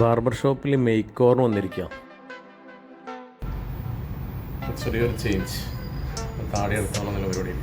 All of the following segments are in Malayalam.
ബാർബർ ഷോപ്പിൽ മേക്ക് ഓവർ വന്നിരിക്കാം. ചെറിയൊരു ചേഞ്ച് താടി എടുത്താണെന്നുള്ള പരിപാടി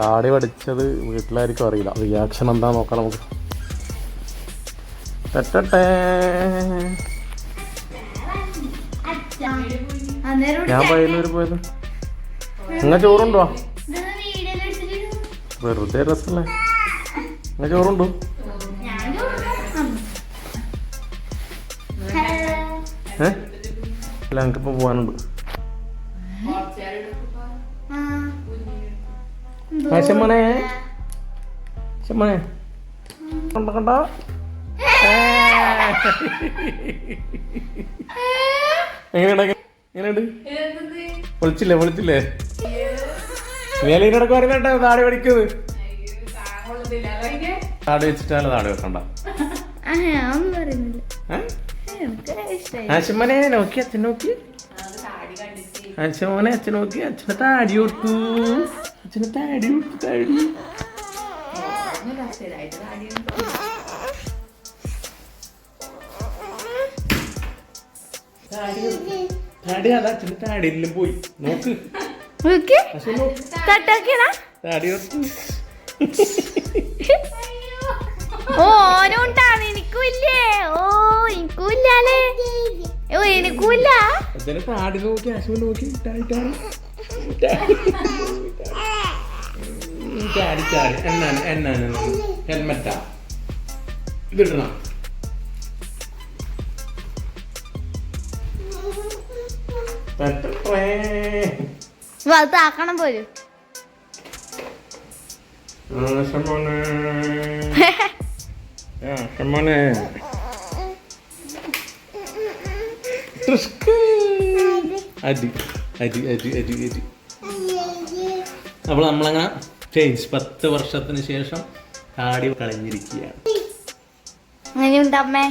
താടി പഠിച്ചത് വീട്ടിലായിരിക്കും അറിയില്ല. റിയാക്ഷൻ എന്താ നോക്കാം നമുക്ക്. തെറ്റട്ടെ. ഞാൻ പയ്യന്നൂർ പോയത്. നിങ്ങൾ ചോറുണ്ടോ? വെറുതെ രസമല്ലേ നിങ്ങൾ ചോറുണ്ടോ. ഏ? അല്ല എനിക്കിപ്പോൾ പോകാനുണ്ട് ആ. ചെമ്മനെ. ചെമ്മനെ കണ്ട കണ്ട എങ്ങനെയുണ്ട് എങ്ങനെയുണ്ട് വിളിച്ചില്ലേ വിളിച്ചില്ലേ? മേലിനടക്ക് വരുന്നേട്ടെ താടി പഠിക്കുന്നത് താടി വെച്ചിട്ടാണ് താടി വെക്കണ്ട. ആശമ്മനെ നോക്കി അച്ഛൻ നോക്കി. അച്ഛനെ അച്ഛൻ നോക്കി അച്ഛനെ താടി കൊടുത്തു. അച്ഛനെ താടി കൊടുത്തു താടി. അതാ പോയി. നോക്ക്. കൊടുത്തു ഓ ഉണ്ടാണ് ഓ താടി നോക്കി? അശ്വൻ നോക്കി? താടി താടി ചാടി ചാടി എന്നാണ് എന്നാണ് ഹെൽമെറ്റാ ഇതിടണം വലുതാക്കണം പോലും. അടി. അടി അടി അടി അടി അപ്പോൾ നമ്മളങ്ങനെ ചേഞ്ച് പത്ത് വർഷത്തിന് ശേഷം താടി കളഞ്ഞിരിക്കുകയാണ്. അങ്ങനെയുണ്ടമ്മേ